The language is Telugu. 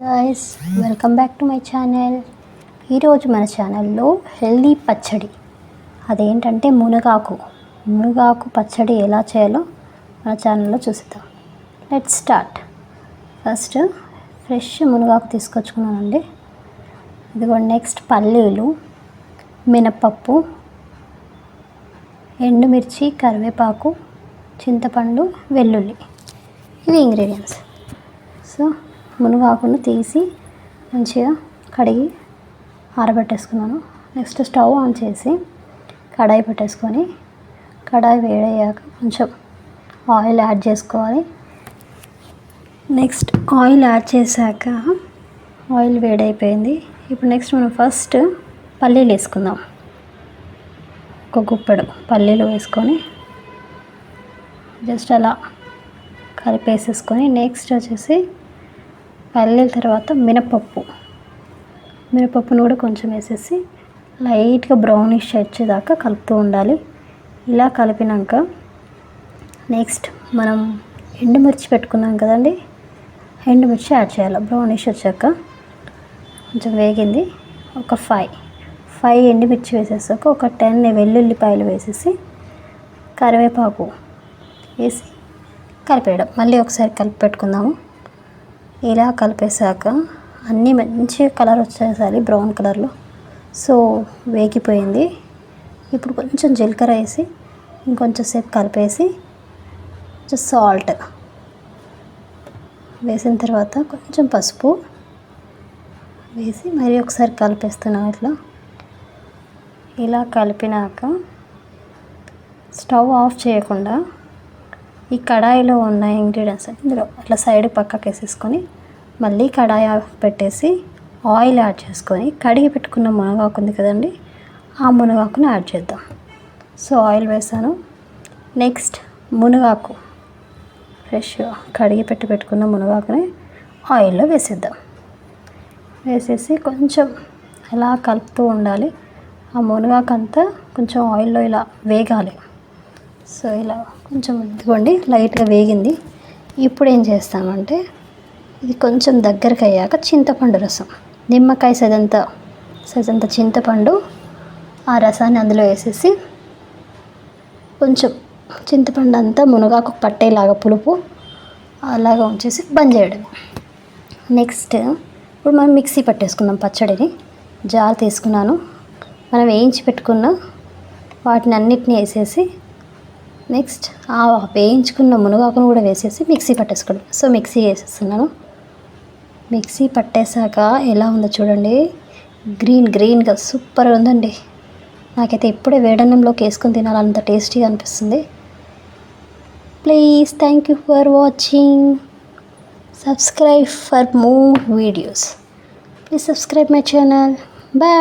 Guys welcome back to my channel ఈరోజు మన ఛానల్లో హెల్దీ పచ్చడి. అదేంటంటే మునగాకు. మునగాకు పచ్చడి ఎలా చేయాలో మన ఛానల్లో చూసిద్దాం. లెట్ స్టార్ట్ ఫస్ట్ ఫ్రెష్ మునగాకు తీసుకొచ్చుకున్నానండి. ఇదిగో నెక్స్ట్ పల్లీలు మినపప్పు ఎండుమిర్చి కరివేపాకు చింతపండు వెల్లుల్లి. ఇవి ఇంగ్రీడియంట్స్ సో మునగాకును తీసి మంచిగా కడిగి ఆరబెట్టేసుకున్నాను. నెక్స్ట్ స్టవ్ ఆన్ చేసి కడాయి పెట్టేసుకొని కడాయి వేడయ్యాక కొంచెం ఆయిల్ యాడ్ చేసుకోవాలి. నెక్స్ట్ ఆయిల్ యాడ్ చేశాక ఆయిల్ వేడైపోయింది. ఇప్పుడు నెక్స్ట్ మనం ఫస్ట్ పల్లీలు వేసుకుందాం. ఒక గుప్పెడు పల్లీలు వేసుకొని జస్ట్ అలా కలిపేసేసుకొని నెక్స్ట్ వచ్చేసి పల్లీల తర్వాత మినపప్పు. మినపప్పును కూడా కొంచెం వేసేసి లైట్గా బ్రౌనిష్ వచ్చేదాకా కలుపుతూ ఉండాలి. ఇలా కలిపినాక నెక్స్ట్ మనం ఎండుమిర్చి పెట్టుకున్నాం కదండి ఎండుమిర్చి యాడ్ చేయాలి. బ్రౌనిష్ వచ్చాక కొంచెం వేగింది. ఒక ఫైవ్. ఫైవ్ ఎండుమిర్చి వేసేసాక ఒక టెన్ వెల్లుల్లిపాయలు వేసేసి కరివేపాకు వేసి కలిపేయడం. మళ్ళీ ఒకసారి కలిపి పెట్టుకుందాము. ఇలా కలిపేశాక అన్నీ మంచి కలర్ వచ్చేసారి బ్రౌన్ కలర్లో. సో వేగిపోయింది. ఇప్పుడు కొంచెం జీలకర్ర వేసి ఇంకొంచెం సేపు కలిపేసి కొంచెం సాల్ట్ వేసిన తర్వాత కొంచెం పసుపు వేసి మరి ఒకసారి కలిపేస్తున్నాం ఇట్లా. ఇలా కలిపినాక స్టవ్ ఆఫ్ చేయకుండా ఈ కడాయిలో ఉన్న ఇంగ్రీడియంట్స్ ఇందులో అట్లా సైడ్ పక్కకి వేసేసుకొని మళ్ళీ కడాయి పెట్టేసి ఆయిల్ యాడ్ చేసుకొని కడిగి పెట్టుకున్న మునగాకు ఉంది కదండి ఆ మునగాకును యాడ్ చేద్దాం. సో ఆయిల్ వేసాను. నెక్స్ట్ మునగాకు. ఫ్రెష్గా కడిగి పెట్టి పెట్టుకున్న మునగాకుని ఆయిల్లో వేసేద్దాం. వేసేసి కొంచెం అలా కలుపుతూ ఉండాలి. ఆ మునగాకు అంతా కొంచెం ఆయిల్లో ఇలా వేగాలి. సో ఇలా కొంచెం ఇదిగోండి లైట్గా వేగింది. ఇప్పుడు ఏం చేస్తామంటే ఇది కొంచెం దగ్గరకు అయ్యాక చింతపండు రసం. నిమ్మకాయ సదంత సదంత చింతపండు ఆ రసాన్ని అందులో వేసేసి కొంచెం చింతపండు అంతా మునగాకు పట్టేలాగా పులుపు అలాగా ఉంచేసి బంద్ చేయడం. నెక్స్ట్ ఇప్పుడు మనం మిక్సీ పట్టేసుకుందాం పచ్చడిని. జార్ తీసుకున్నాను. మనం వేయించి పెట్టుకున్న వాటిని అన్నిటిని వేసేసి నెక్స్ట్ ఆ వేయించుకున్న మునగాకును కూడా వేసేసి మిక్సీ పట్టేసుకోవడం సో మిక్సీ వేసేస్తున్నాను. మిక్సీ పట్టేశాక ఎలా ఉందో చూడండి. గ్రీన్ గ్రీన్గా సూపర్ ఉందండి. నాకైతే ఇప్పుడే వేడన్నంలోకి వేసుకొని తినాలంత టేస్టీగా అనిపిస్తుంది. Please thank you for watching. Subscribe for more videos. Please subscribe my channel. Bye.